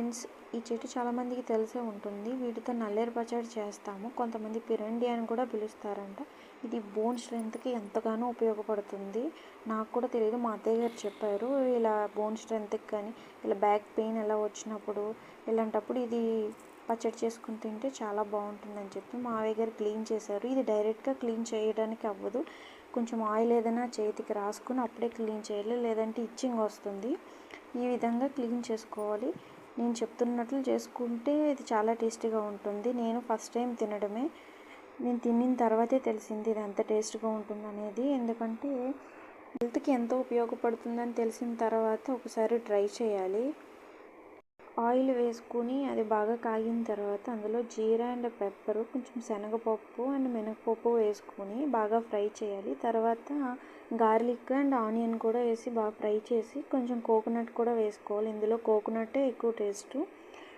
Friends ఈ చెట్టు చాలామందికి తెలిసే ఉంటుంది. వీటితో నల్లేరు పచ్చడి చేస్తాము. కొంతమంది పిరండి అని కూడా పిలుస్తారంట. ఇది బోన్ స్ట్రెంత్కి ఎంతగానో ఉపయోగపడుతుంది. నాకు కూడా తెలియదు. మా అత్తయ్య గారు చెప్పారు ఇలా బోన్ స్ట్రెంత్కి కానీ ఇలా బ్యాక్ పెయిన్ ఎలా వచ్చినప్పుడు ఇలాంటప్పుడు ఇది పచ్చడి చేసుకుని తింటే చాలా బాగుంటుందని చెప్పి మా గారు క్లీన్ చేశారు. ఇది డైరెక్ట్గా క్లీన్ చేయడానికి అవ్వదు. కొంచెం ఆయిల్ ఏదైనా చేతికి రాసుకుని అప్పుడే క్లీన్ చేయాలి. లేదంటే ఇచ్చింగ్ వస్తుంది. ఈ విధంగా క్లీన్ చేసుకోవాలి. నేను చెప్తున్నట్లు చేసుకుంటే ఇది చాలా టేస్టీగా ఉంటుంది. నేను ఫస్ట్ టైం తినడమే. నేను తినిన తర్వాతే తెలిసింది ఇది ఎంత టేస్ట్గా ఉంటుంది అనేది ఎందుకంటే హెల్త్కి ఎంతో ఉపయోగపడుతుందని తెలిసిన తర్వాత ఒకసారి ట్రై చేయాలి. ఆయిల్ వేసుకుని అది బాగా కాగిన తర్వాత అందులో జీరా అండ్ పెప్పర్ కొంచెం శనగపప్పు అండ్ మినపప్పు వేసుకొని బాగా ఫ్రై చేయాలి. తర్వాత గార్లిక్ అండ్ ఆనియన్ కూడా వేసి బాగా ఫ్రై చేసి కొంచెం కోకోనట్ కూడా వేసుకోవాలి. ఇందులో కోకోనట్టే ఎక్కువ టేస్ట్.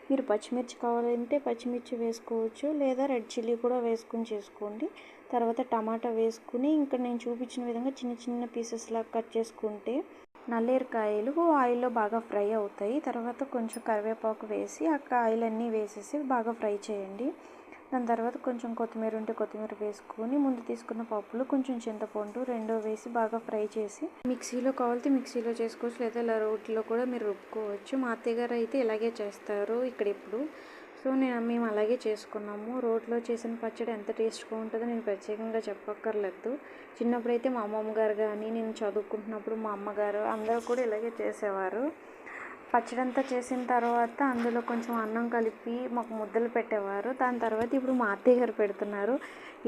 మీరు పచ్చిమిర్చి కావాలంటే పచ్చిమిర్చి వేసుకోవచ్చు లేదా రెడ్ చిల్లీ కూడా వేసుకుని చేసుకోండి. తర్వాత టమాటా వేసుకుని ఇంకా నేను చూపించిన విధంగా చిన్న చిన్న పీసెస్లా కట్ చేసుకుంటే నల్లేరుకాయలు ఆయిల్లో బాగా ఫ్రై అవుతాయి. తర్వాత కొంచెం కరివేపాకు వేసి ఆ కాయలన్నీ వేసేసి బాగా ఫ్రై చేయండి. దాని తర్వాత కొంచెం కొత్తిమీర ఉంటే కొత్తిమీర వేసుకొని ముందు తీసుకున్న పప్పులు కొంచెం చింతపండు రెండో వేసి బాగా ఫ్రై చేసి మిక్సీలో కావాలితే మిక్సీలో చేసుకోవచ్చు లేదా ఇలా రోట్లో కూడా మీరు రుబ్బుకోవచ్చు. మా అత్తయ్య గారు అయితే ఇలాగే చేస్తారు. ఇక్కడ ఇప్పుడు సో నేను మేము అలాగే చేసుకున్నాము. రోట్లో చేసిన పచ్చడి ఎంత టేస్ట్గా ఉంటుందో నేను ప్రత్యేకంగా చెప్పక్కర్లేదు. చిన్నప్పుడైతే మా అమ్మమ్మ గారు కానీ నేను చదువుకుంటున్నప్పుడు మా అమ్మగారు అందరూ కూడా ఇలాగే చేసేవారు. పచ్చడంతా చేసిన తర్వాత అందులో కొంచెం అన్నం కలిపి మాకు ముద్దలు పెట్టేవారు. దాని తర్వాత ఇప్పుడు మా అత్తయ్య గారు పెడుతున్నారు.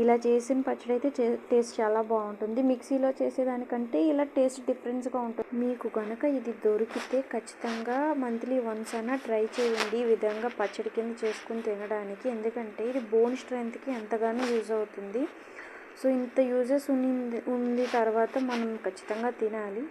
ఇలా చేసిన పచ్చడి అయితే టేస్ట్ చాలా బాగుంటుంది. మిక్సీలో చేసేదానికంటే ఇలా టేస్ట్ డిఫరెన్స్గా ఉంటుంది. మీకు కనుక ఇది దొరికితే ఖచ్చితంగా మంత్లీ వన్స్ అయినా ట్రై చేయండి. ఈ విధంగా పచ్చడి కింద చేసుకుని తినడానికి. ఎందుకంటే ఇది బోన్ స్ట్రెంత్కి ఎంతగానో యూజ్ అవుతుంది. సో ఇంత యూజెస్ ఉంది ఉంది తర్వాత మనం ఖచ్చితంగా తినాలి.